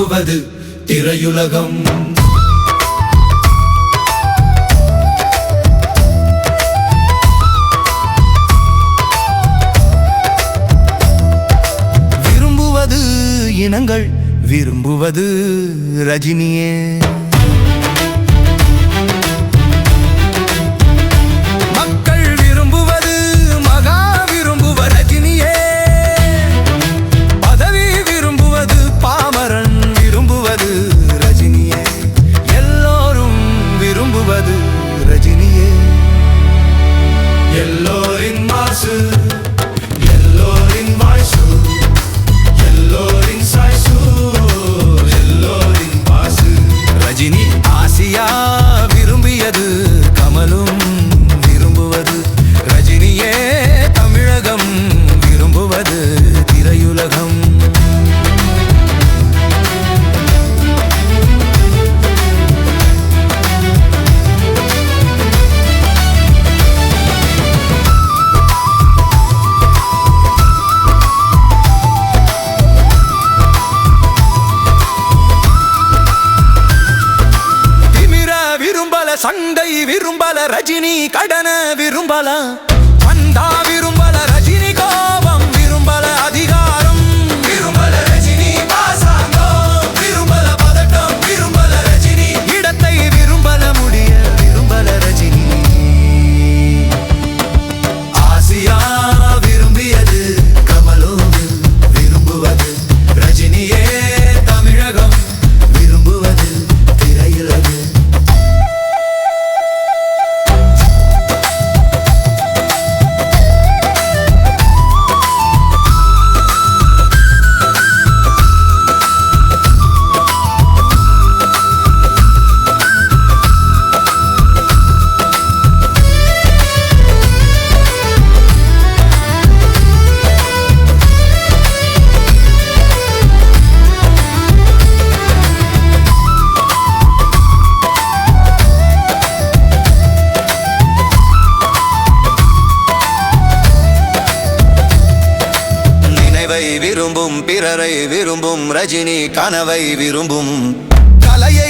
விரும்புவது திரையுலகம். விரும்புவது இனங்கள் விரும்புவது ரஜினியே. Yeah. சண்டை விரும்பல ரஜினி கடன விரும்பல. வந்தா கனவை விரும்பும் பிறரை விரும்பும் ரஜினி கனவை விரும்பும் கலையை